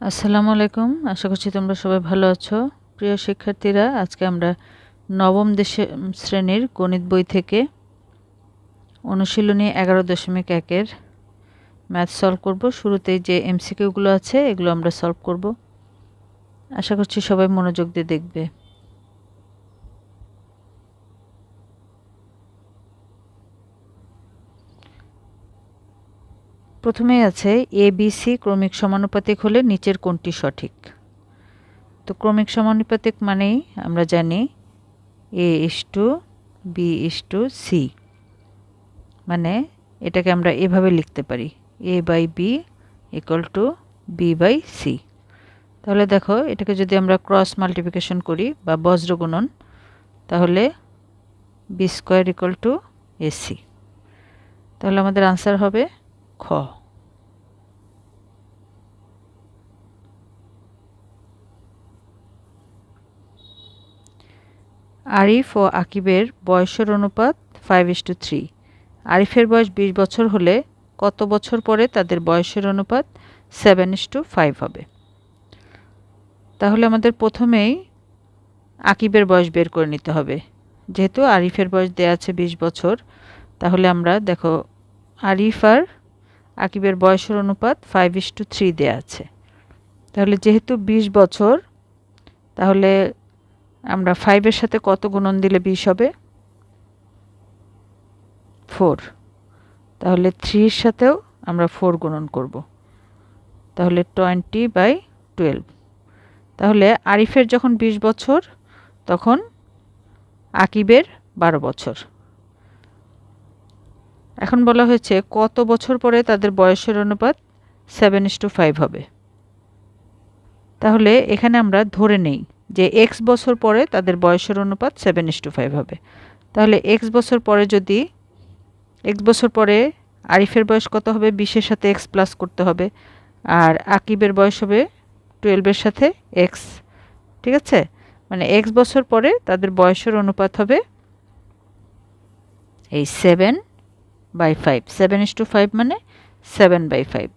আসসালামু আলাইকুম। আশা করছি তোমরা সবাই ভালো আছো। প্রিয় শিক্ষার্থীরা, আজকে আমরা নবম দেশে শ্রেণির গণিত বই থেকে অনুশীলনী এগারো দশমিক একের ম্যাথ সলভ করব। শুরুতেই যে এমসিকিউগুলো আছে, এগুলো আমরা সলভ করব। আশা করছি সবাই মনোযোগ দিয়ে দেখবে। প্রথমেই আছে এ বি সি ক্রমিক সমানুপাতিক হলে নিচের কোনটি সঠিক? তো ক্রমিক সমানুপাতিক মানেই আমরা জানি A is to B is to C মানে এটাকে আমরা এভাবে লিখতে পারি। A by B equal to B by C তাহলে দেখো, এটাকে যদি আমরা ক্রস মাল্টিপ্লিকেশন করি বা বজ্র গুণন, তাহলে B square equal to AC তাহলে আমাদের আনসার হবে খ। আরিফ ও আকিবের বয়সের অনুপাত ফাইভ ইস টু থ্রি আরিফের বয়স বিশ বছর হলে কত বছর পরে তাদের বয়সের অনুপাত সেভেন ইস টু ফাইভ হবে? তাহলে আমাদের প্রথমেই আকিবের বয়স বের করে নিতে হবে। যেহেতু আরিফের বয়স দেওয়া আছে বিশ বছর, তাহলে আমরা দেখো আরিফ আর আকিবের বয়সের অনুপাত ফাইভ ইস টু থ্রি দেওয়া আছে। তাহলে যেহেতু বিশ বছর, তাহলে আমরা ফাইভের সাথে কত গুণন দিলে বিশ হবে? ফোর তাহলে থ্রির সাথেও আমরা ফোর গুণন করব। তাহলে টোয়েন্টি বাই টুয়েলভ তাহলে আরিফের যখন বিশ বছর, তখন আকিবের বারো বছর। এখন বলা হয়েছে কত বছর পরে তাদের বয়সের অনুপাত সেভেন ইস টু ফাইভ হবে। তাহলে এখানে আমরা ধরে নেই। যে এক্স বছর পরে তাদের বয়সের অনুপাত সেভেন ইস টু ফাইভ হবে। তাহলে এক্স বছর পরে যদি এক্স বছর পরে আরিফের বয়স কত হবে? বিশের সাথে এক্স প্লাস করতে হবে। আর আকিবের বয়স হবে টুয়েলভের সাথে এক্স ঠিক আছে? মানে এক্স বছর পরে তাদের বয়সের অনুপাত হবে এই seven by five seven is to five মানে সেভেন বাই ফাইভ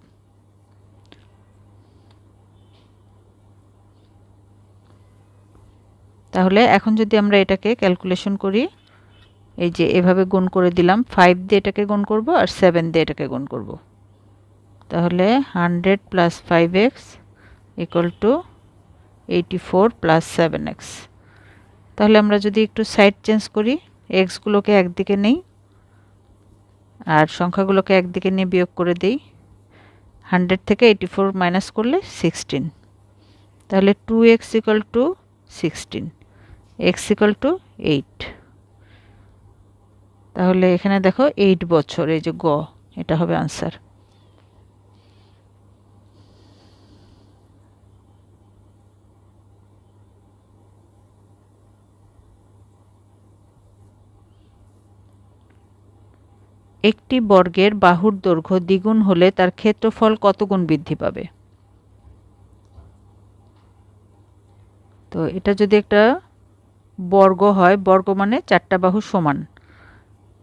তাহলে এখন যদি আমরা এটাকে ক্যালকুলেশন করি, এই যে এভাবে গুণ করে দিলাম ফাইভ দিয়ে এটাকে গুণ করব আর সেভেন দিয়ে এটাকে গুণ করব। তাহলে hundred plus five X equal to eighty four plus seven X তাহলে আমরা যদি একটু সাইড চেঞ্জ করি এক্সগুলোকে একদিকে নেই আর সংখ্যাগুলোকে একদিকে নিয়ে বিয়োগ করে দিই হান্ড্রেড থেকে এইটি ফোর মাইনাস করলে সিক্সটিন তাহলে two X equal to sixteen X equal to eight তাহলে এখানে দেখো এইট বছর, এই যে গ, এটা হবে আনসার একটি বর্গের বাহুর দৈর্ঘ্য দ্বিগুণ হলে তার ক্ষেত্রফল কত গুণ বৃদ্ধি পাবে? তো এটা যদি একটা বর্গ হয়, বর্গ মানে চারটা বাহু সমান।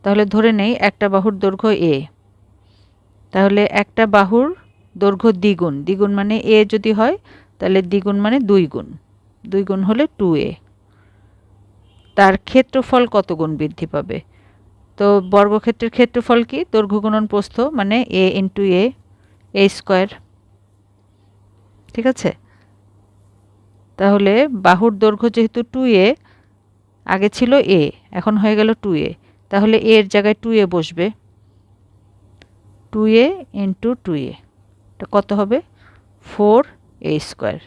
তাহলে ধরে নেই, একটা বাহুর দৈর্ঘ্য এ। তাহলে একটা বাহুর দৈর্ঘ্য দ্বিগুণ। দ্বিগুণ মানে এ যদি হয়, তাহলে দ্বিগুণ মানে দুই গুণ। দুই গুণ হলে টু এ। তার ক্ষেত্রফল কত গুণ বৃদ্ধি পাবে? তো বর্গক্ষেত্রের ক্ষেত্রফল কি? দৈর্ঘ্য গুণন প্রস্থ মানে এ ইন্টু এ এ স্কোয়ার। ঠিক আছে? তাহলে বাহুর দৈর্ঘ্য যেহেতু টু এ আগে ছিল এ, এখন হয়ে গেল টু এ। তাহলে এর জায়গায় টু এ বসবে। Two A into two A. এটা কত হবে? Four A square.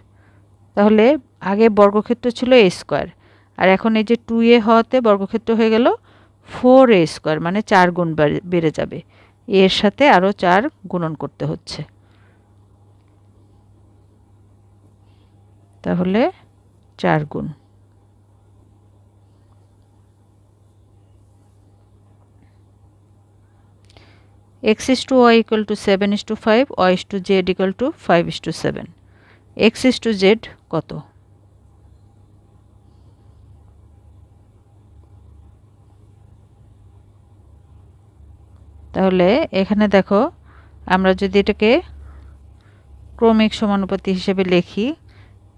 তাহলে আগে বর্গক্ষেত্র ছিল এ স্কোয়ার। আর এখন এই যে টু এ হওয়াতে বর্গক্ষেত্র হয়ে গেল ফোর এ স্কোয়ার মানে চার গুণ বেড়ে যাবে। এর সাথে আরও চার গুণন করতে হচ্ছে। তাহলে চার গুণ। X is to Y equal to seven is to five Y is to Z equal to five is to seven X is to Z কত? তাহলে এখানে দেখো, আমরা যদি এটাকে ক্রমিক সমানুপাতি হিসেবে লিখি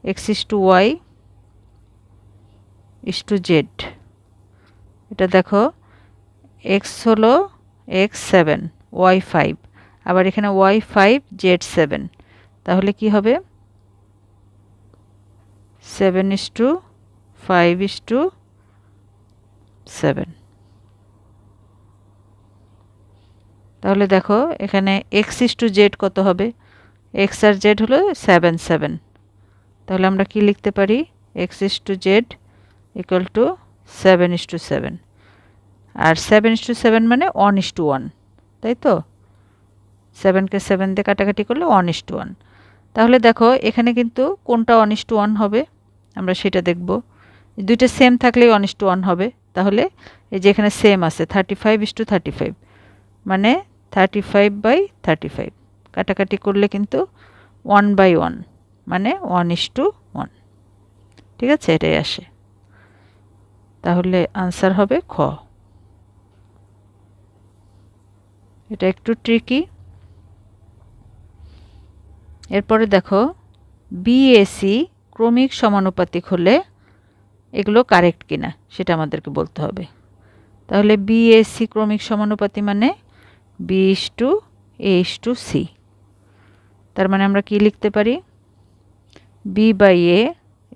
X is to Y is to Z এটা দেখো এক্স হলো এক্স সেভেন ওয়াই ফাইভ আবার এখানে ওয়াই ফাইভ জেড সেভেন তাহলে কি হবে? Seven is to five is to seven তাহলে দেখো, এখানে এক্স ইস টু জেড কত হবে? এক্স আর জেড হলো সেভেন সেভেন তাহলে আমরা কি লিখতে পারি? X is to Z equal to seven is to seven R seven is to seven মানে ওয়ান ইস টু ওয়ান তাই তো? সেভেনকে সেভেন দিয়ে কাটাকাটি করলে ওয়ান ইস টু ওয়ান তাহলে দেখো, এখানে কিন্তু কোনটা ওয়ান ইস টু ওয়ান হবে? আমরা সেটা দেখব। দুইটা সেম থাকলেই ওয়ান ইস টু ওয়ান হবে। তাহলে এই যে এখানে সেম আছে thirty five is to thirty five মানে thirty five by thirty five কাটাকাটি করলে কিন্তু ওয়ান বাই ওয়ান মানে ওয়ান ইস টু ওয়ান ঠিক আছে? এটাই আসে। তাহলে আনসার হবে খ। এটা একটু ট্রিকি এরপরে দেখো বিএসি ক্রমিক সমানুপাতিক হলে এগুলো কারেক্ট কিনা, সেটা আমাদেরকে বলতে হবে। তাহলে বিএসি ক্রমিক সমানুপাতি মানে B is to A is to C তার মানে আমরা কি লিখতে পারি? B by A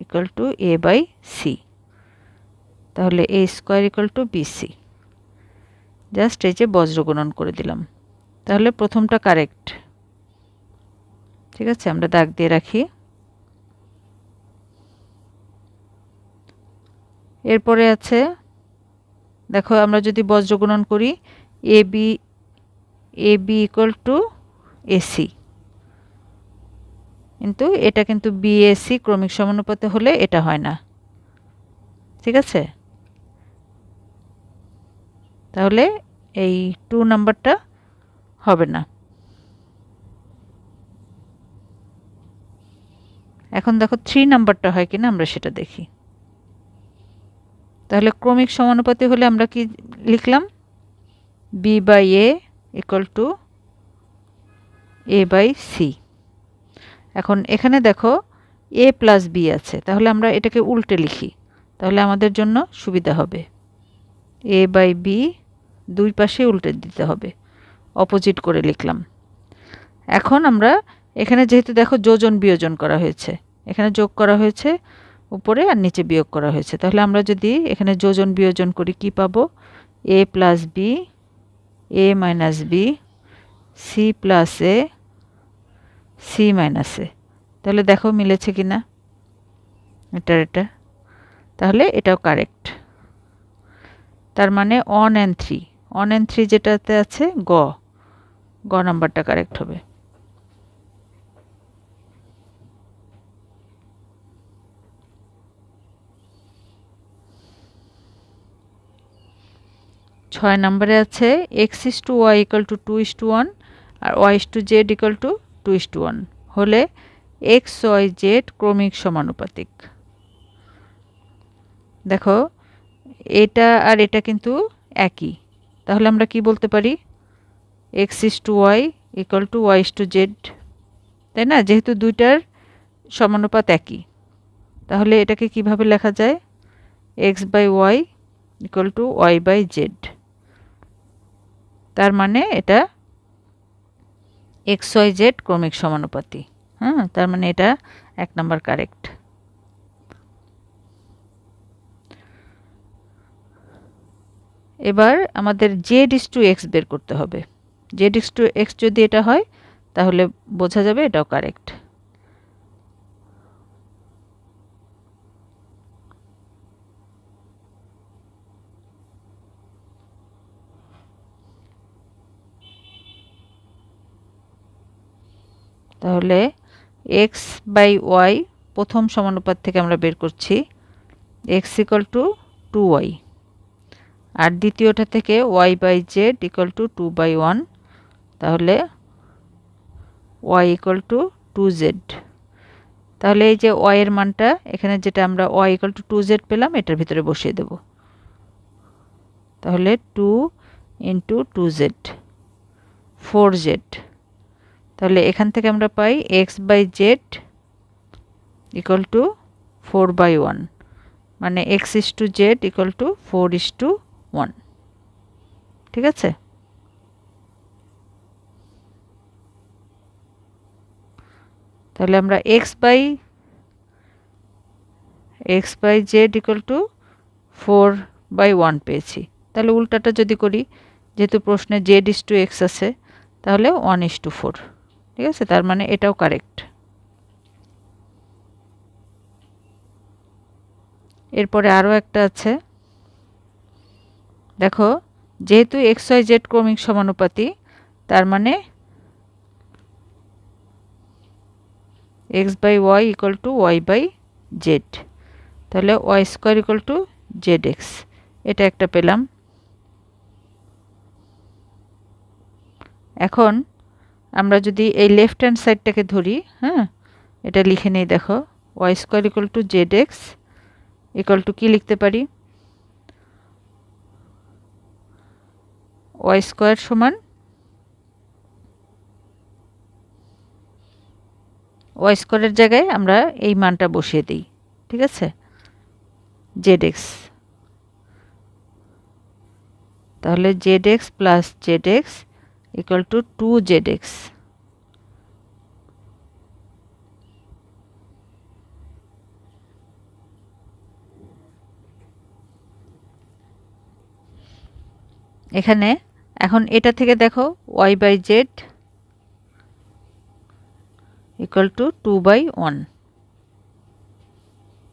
equal to A by C তাহলে A square equal to BC just এই যে বজ্র গুণন করে দিলাম। তাহলে প্রথমটা কারেক্ট ঠিক আছে, আমরা দাগ দিয়ে রাখি। এরপরে আছে, দেখো আমরা যদি বজ্র গুণন করি A B A B equal to AC কিন্তু এটা কিন্তু বিএসি ক্রমিক সমানুপাতে হলে এটা হয় না। ঠিক আছে? তাহলে এই টু নাম্বারটা হবে না। এখন দেখো থ্রি নাম্বারটা হয় কিনা, আমরা সেটা দেখি। তাহলে ক্রমিক সমানুপাতি হলে আমরা কি লিখলাম? B by A equal to A by C এখন এখানে দেখো এ প্লাস বি আছে, তাহলে আমরা এটাকে উল্টে লিখি। তাহলে আমাদের জন্য সুবিধা হবে। এ বাই বি দুই পাশে উল্টে দিতে হবে। অপোজিট করে লিখলাম। এখন আমরা এখানে যেহেতু দেখো যোজন বিয়োজন করা হয়েছে, এখানে যোগ করা হয়েছে, উপরে আর নিচে বিয়োগ করা হয়েছে। তাহলে আমরা যদি এখানে যোজন বিয়োজন করি কি পাবো? A plus B A minus B C plus A C minus A তাহলে দেখো মিলেছে কি না এটার এটা। তাহলে এটাও কারেক্ট তার মানে one and three one and three যেটাতে আছে, গ। গ নাম্বারটা কারেক্ট হবে। ছয় নম্বরে আছে X is to Y equal to two is to one R Y is to Z equal to two is to one হলে এক্স ওয়াই জেড ক্রমিক সমানুপাতিক। দেখো এটা আর এটা কিন্তু একই। তাহলে আমরা কি বলতে পারি? X is to Y equal to Y is to Z তাই না? যেহেতু দুইটার সমানুপাত একই। তাহলে এটাকে কীভাবে লেখা যায়? X by Y equal to Y by Z তার মানে এটা এক্স ওয়াই জেড ক্রমিক সমানুপাতি। হ্যাঁ তার মানে এটা এক নম্বর কারেক্ট এবার আমাদের জেড ইস টু এক্স বের করতে হবে। জেড ইস টু এক্স যদি এটা হয়, তাহলে বোঝা যাবে এটাও কারেক্ট তাহলে এক্স বাই ওয়াই প্রথম সমানুপাত থেকে আমরা বের করছি। X equal to two Y আর দ্বিতীয়টা থেকে Y by Z equal to two by one তাহলে Y equal to two Z তাহলে এই যে ওয়াইয়ের মানটা, এখানে যেটা আমরা Y equal to two Z পেলাম, এটার ভিতরে বসিয়ে দেব। তাহলে two into two Z four Z তাহলে এখান থেকে আমরা পাই X by Z equal to four by one মানে X is to Z equal to four is to one ঠিক আছে? তাহলে আমরা X by X by Z equal to four by one পেয়েছি। তাহলে উল্টাটা যদি করি, যেহেতু প্রশ্নে জেড ইস টু এক্স আছে, তাহলে ওয়ান ইস টু ফোর ঠিক আছে? তার মানে এটাও কারেক্ট এরপরে আরও একটা আছে। দেখো, যেহেতু এক্স ওয়াই জেড ক্রমিক সমানুপাতি, তার মানে X by Y equal to Y by Z. তাহলে Y square equal to Z X. এটা একটা পেলাম। এখন আমরা যদি এই লেফট হ্যান্ড সাইডটাকে ধরি হ্যাঁ এটা লিখে নেই, দেখো। Y square equal to Z X equal to কী লিখতে পারি? ওয়াই স্কোয়ার সমান ওয়াই স্কোয়ারের জায়গায় আমরা এই মানটা বসিয়ে দিই, ঠিক আছে? জেড এক্স তাহলে Z X plus Z X equal to two Z X এখানে এখন এটা থেকে দেখো Y by Z equal to two by one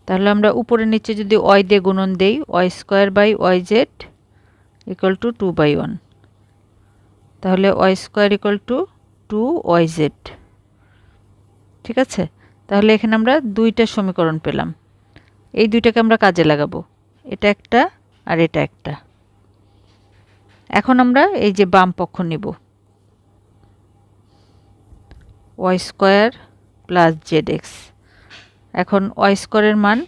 তাহলে আমরা উপরে নিচে যদি ওয়াই দিয়ে গুণন দেই Y square by Y Z equal to two by one তাহলে Y square equal to two Y Z ঠিক আছে? তাহলে এখানে আমরা দুইটা সমীকরণ পেলাম। এই দুইটাকে আমরা কাজে লাগাবো। এটা একটা আর এটা একটা। এখন আমরা এই যে বাম পক্ষ নিব। Y square plus Z X. এখন ওয়াই স্কোয়ারের মান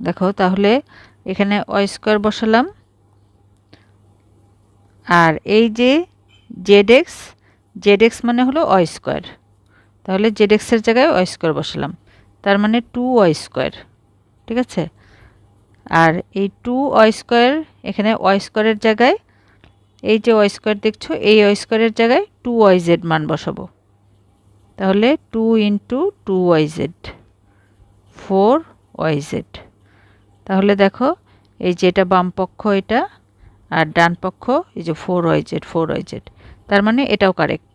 দেখো, তাহলে এখানে ওয়াই স্কোয়ার বসালাম। আর এই যে জেড এক্স জেড এক্স মানে হলো ওয়াই স্কোয়ার। তাহলে জেড এক্সের জায়গায় ওয়াই স্কোয়ার বসালাম। তার মানে টু ওয়াই স্কোয়ার। ঠিক আছে? আর এই টু ওয়াই স্কোয়ার এখানে ওয়াই স্কোয়ারের জায়গায়, এই যে ওয়াই স্কোয়ার দেখছ, এই ওয়াই স্কোয়ারের জায়গায় টু ওয়াই জেড মান বসাবো। তাহলে two into two Y Z four Y Z তাহলে দেখো, এই যে এটা বাম পক্ষ এটা, আর ডান পক্ষ এই যে four Y Z four Y Z তার মানে এটাও কারেক্ট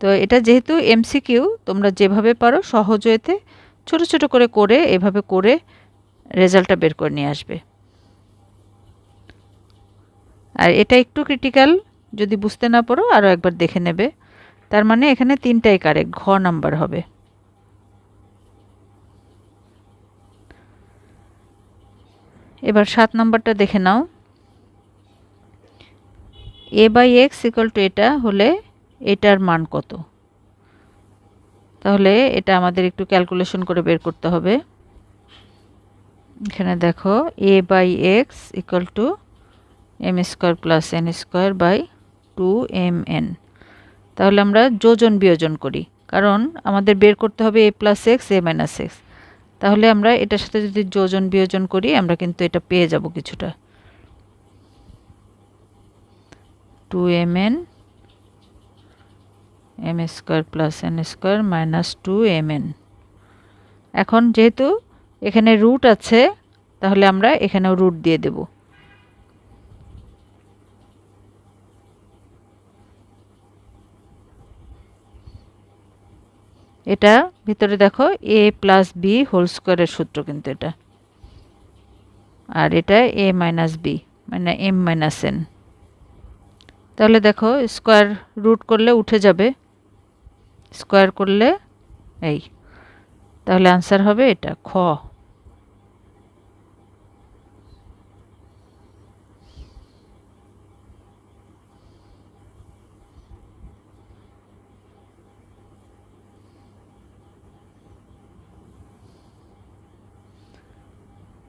তো এটা যেহেতু এমসিকিউ তোমরা যেভাবে পারো সহজ হয়েতে ছোট ছোট করে করে এভাবে করে রেজাল্টটা বের করে নিয়ে আসবে। আর এটা একটু ক্রিটিক্যাল যদি বুঝতে না পারো আরও একবার দেখে নেবে। তার মানে এখানে তিনটাই কারেক্ট ঘ নাম্বার হবে। এবার সাত নাম্বারটা দেখে নাও। A by X equal to এটা হলে এটার মান কত? তাহলে এটা আমাদের একটু ক্যালকুলেশন করে বের করতে হবে। এখানে দেখো A by X equal to M square plus N square by two M N তাহলে আমরা যোজন বিয়োজন করি, কারণ আমাদের বের করতে হবে A plus X A minus X তাহলে আমরা এটার সাথে যদি যোজন বিয়োজন করি, আমরা কিন্তু এটা পেয়ে যাব কিছুটা। Two M N M square plus N square minus two M N এখন যেহেতু এখানে রুট আছে, তাহলে আমরা এখানেও রুট দিয়ে দেব। এটা ভিতরে দেখো এ প্লাস বি হোল স্কোয়ারের সূত্র কিন্তু এটা। আর এটা এ মাইনাস বি মানে এম মাইনাস এন তাহলে দেখো স্কোয়ার রুট করলে উঠে যাবে। স্কোয়ার করলে এই। তাহলে আনসার হবে এটা, খ।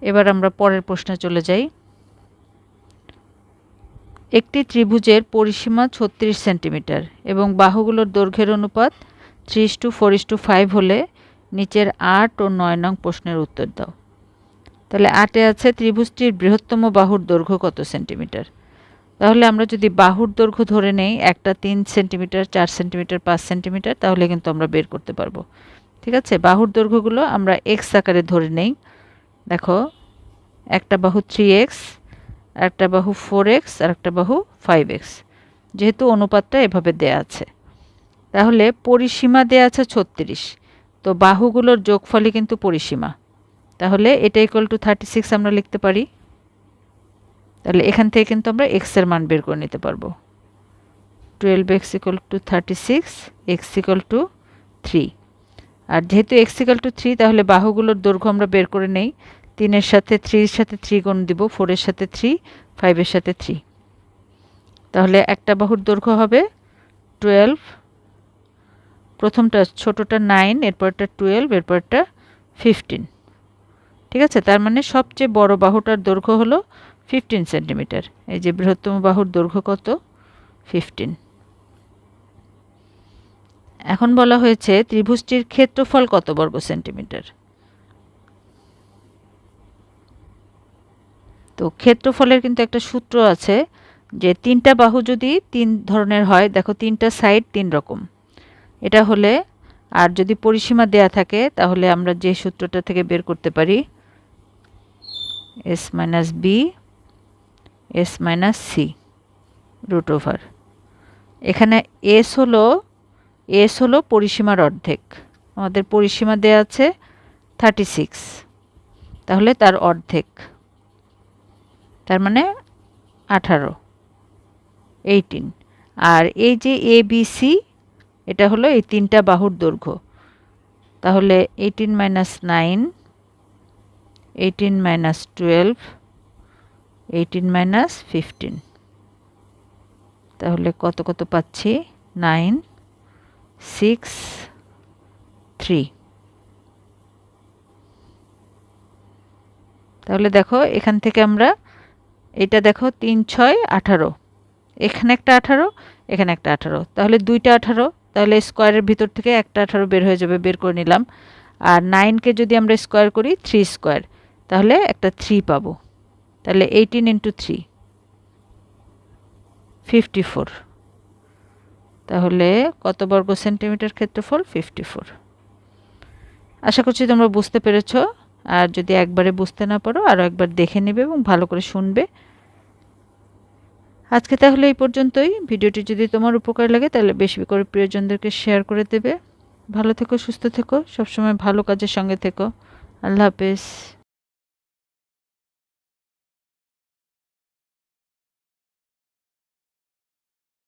এবার আমরা পরের প্রশ্নে চলে যাই। একটি ত্রিভুজের পরিসীমা ছত্রিশ সেন্টিমিটার এবং বাহুগুলোর দৈর্ঘ্যের অনুপাত ত্রিশ to four is to five হলে নিচের আট ও নয় নং প্রশ্নের উত্তর দাও। তাহলে আটে আছে ত্রিভুজটির বৃহত্তম বাহুর দৈর্ঘ্য কত সেন্টিমিটার? তাহলে আমরা যদি বাহুর দৈর্ঘ্য ধরে নেই, একটা তিন সেন্টিমিটার, চার সেন্টিমিটার, পাঁচ সেন্টিমিটার, তাহলে কিন্তু আমরা বের করতে পারব। ঠিক আছে? বাহুর দৈর্ঘ্যগুলো আমরা এক্স আকারে ধরে নেই। দেখো, একটা বাহু থ্রি এক্স, একটা বাহু ফোর এক্স, আর একটা বাহু ফাইভ এক্স। যেহেতু অনুপাতটা এভাবে দেয়া আছে। তাহলে পরিসীমা দেয়া আছে ছত্রিশ। তো বাহুগুলোর যোগফলই কিন্তু পরিসীমা। তাহলে এটা ইকুয়াল টু থার্টি সিক্স আমরা লিখতে পারি। তাহলে এখান থেকে কিন্তু আমরা এক্সের মান বের করে নিতে পারব। Twelve X equal to thirty six X equal to three আর যেহেতু এক্স ইকুয়াল টু থ্রি তাহলে বাহুগুলোর দৈর্ঘ্য আমরা বের করে নেই। তিনের সাথে থ্রির সাথে থ্রি গুণ দিব ফোরের সাথে থ্রি ফাইভের সাথে থ্রি তাহলে একটা বাহুর দৈর্ঘ্য হবে টুয়েলভ প্রথমটা ছোটোটা নাইন এরপরটা টুয়েলভ এরপরটা ফিফটিন ঠিক আছে? তার মানে সবচেয়ে বড় বাহুটার দৈর্ঘ্য হলো ফিফটিন সেন্টিমিটার এই যে বৃহত্তম বাহুর দৈর্ঘ্য কত? ফিফটিন এখন বলা হয়েছে ত্রিভুজটির ক্ষেত্রফল কত বর্গ সেন্টিমিটার তো ক্ষেত্রফলের কিন্তু একটা সূত্র আছে যে তিনটা বাহু যদি তিন ধরনের হয়, দেখো তিনটা সাইড তিন রকম। এটা হলে আর যদি পরিসীমা দেয়া থাকে, তাহলে আমরা যে সূত্রটা থেকে বের করতে পারি S minus B S minus C root over এখানে এস হলো এস হলো পরিসীমার অর্ধেক। আমাদের পরিসীমা দেয়া আছে থার্টি সিক্স তাহলে তার অর্ধেক। তার মানে আঠারো এইটিন আর এই যে এ বি সি এটা হলো এই তিনটা বাহুর দৈর্ঘ্য। তাহলে eighteen minus nine eighteen minus twelve eighteen minus fifteen তাহলে কত কত পাচ্ছি? নাইন সিক্স থ্রি তাহলে দেখো এখান থেকে আমরা এটা দেখো তিন, ছয়, আঠারো। এখানে একটা আঠারো, এখানে একটা আঠারো। তাহলে দুইটা আঠারো তাহলে স্কোয়ারের ভিতর থেকে একটা আঠারো বের হয়ে যাবে, বের করে নিলাম। আর নাইনকে যদি আমরা স্কোয়ার করি থ্রি স্কোয়ার তাহলে একটা থ্রি পাবো। তাহলে eighteen into three fifty four তাহলে কত বর্গ সেন্টিমিটার ক্ষেত্রফল? ফিফটি ফোর আশা করছি তোমরা বুঝতে পেরেছ। আর যদি একবারে বুঝতে না পারো আরও একবার দেখে নেবে এবং ভালো করে শুনবে। আজকে তাহলে এই পর্যন্তই। ভিডিওটি যদি তোমার উপকার লাগে, তাহলে বেশি করে প্রিয়জনদেরকে শেয়ার করে দেবে। ভালো থেকো, সুস্থ থেকো, সবসময় ভালো কাজের সঙ্গে থেকো। আল্লাহ হাফেজ।